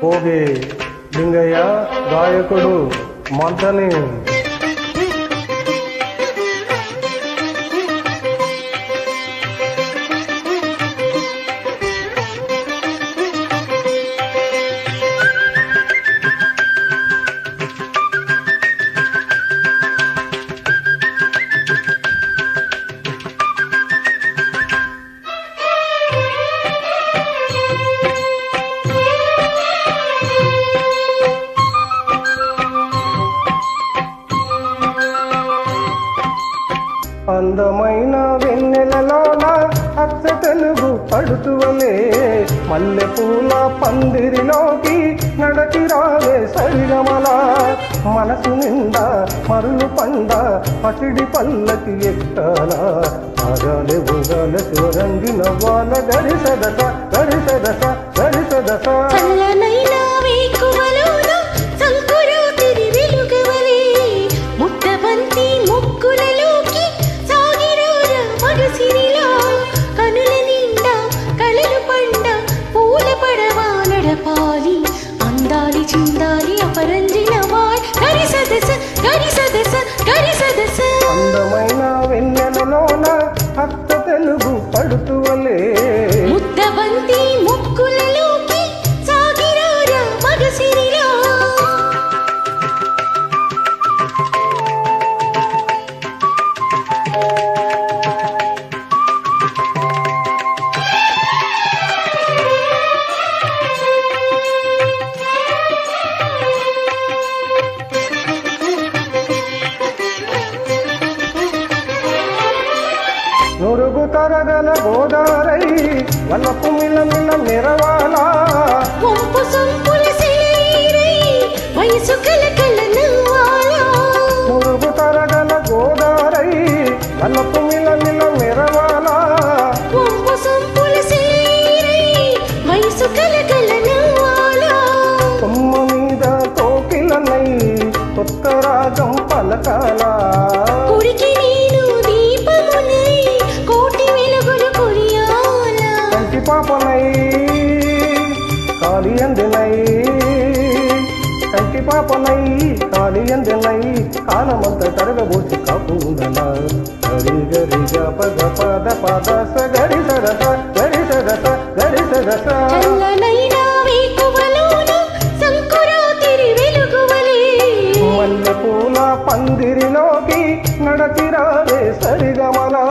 పోగి లింగయ్య గాయకుడు మంతని అందమైన వెన్నెలలోన అచ్చ తెలుగు పడుతువలే. మల్లె పూల పందిరిలోకి నడచి రావే సరిగమల. మనసు నిండా మరులు పండ పసిడి పల్లకి ఎక్కాల. ఆగాలే ఊగాలే శివరంగి నవ్వాల గరిసదస గరిసదస గరిసదస చల్లనైన అందమైన నురుగు తరగల గోదారై వల్లపు మిల వంపు సొంపుల శరీరై వయసు కలకల నవ్వాలా. తరగల గోదారై వల్లపు మిల మిల నిరవాలా. వంపు సొంపుల శరీరై వయసు కలకల నవ్వాలా. కొమ్మ మీద కోకిలనై కొత్త రాగం పలకాలా. కంటి పాపనై కాలి అందినై కాలమంత కరగబోసి కాపుందన? గరి గరి గ పద పద పద స గరి సరస గరి సరస గరి సరస. చల్లనైన వేకువలోన సంకురాతిరి వెలుగువలే మల్లె పూల పందిరిలోకి నడచిరావే సరిగమలా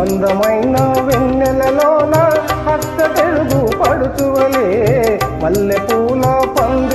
అందమైన వెన్నెలలోన హస్త తెలుగు పడుచువలే మల్లె పూల పందిరిలోకి